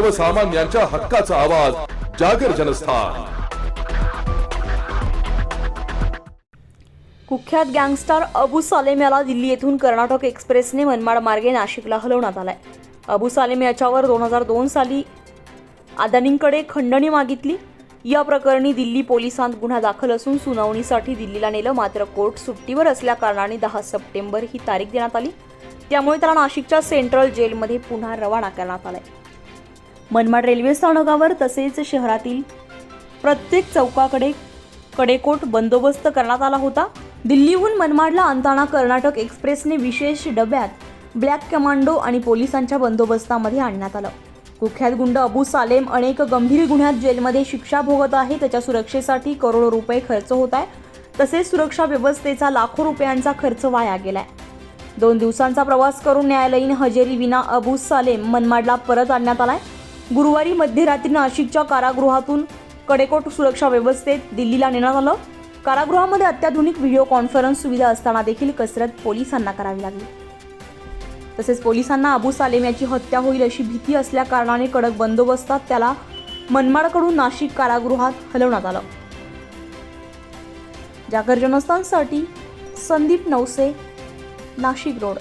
सर्वसामान्यांच्या हक्काचा आवाज जागर जनस्थान. कुख्यात गँगस्टार अबू सालेम याला दिल्ली येथून कर्नाटक एक्सप्रेसने मनमाड मार्गे नाशिकला हलवण्यात आलाय. अबू सालेम याच्यावर दोन हजार दोन साली अदानींकडे खंडणी मागितली. या प्रकरणी दिल्ली पोलिसांत गुन्हा दाखल असून सुनावणीसाठी दिल्लीला नेलं मात्र कोर्ट सुट्टीवर असल्या कारणाने दहा सप्टेंबर ही तारीख देण्यात आली. त्यामुळे त्याला नाशिकच्या सेंट्रल जेलमध्ये पुन्हा रवाना करण्यात आलाय. मनमाड रेल्वे स्थानकावर तसेच शहरातील प्रत्येक चौकाकडे कडेकोट बंदोबस्त करण्यात आला होता. दिल्लीहून मनमाडला आणताना कर्नाटक एक्सप्रेसने विशेष डब्यात ब्लॅक कमांडो आणि पोलिसांच्या बंदोबस्तामध्ये आणण्यात आलं. कुख्यात गुंड अबू सालेम अनेक गंभीर गुन्ह्यात जेलमध्ये शिक्षा भोगत आहे. त्याच्या सुरक्षेसाठी करोडो रुपये खर्च होत आहे. तसेच सुरक्षा व्यवस्थेचा लाखो रुपयांचा खर्च वाया गेलाय. दोन दिवसांचा प्रवास करून न्यायालयीन हजेरी विना अबू सालेम मनमाडला परत आणण्यात आलाय. गुरुवारी मध्यरात्री नाशिकच्या कारागृहातून कडेकोट सुरक्षा व्यवस्थेत दिल्लीला नेण्यात आलं. कारागृहामध्ये अत्याधुनिक व्हिडिओ कॉन्फरन्स सुविधा असताना देखील कसरत पोलिसांना करावी लागली. तसेच पोलिसांना अबू सालेम याची हत्या होईल अशी भीती असल्या कारणाने कडक बंदोबस्तात त्याला मनमाडकडून नाशिक कारागृहात हलवण्यात आलं. जागर जनस्थानसाठी संदीप नवसे नाशिक रोड.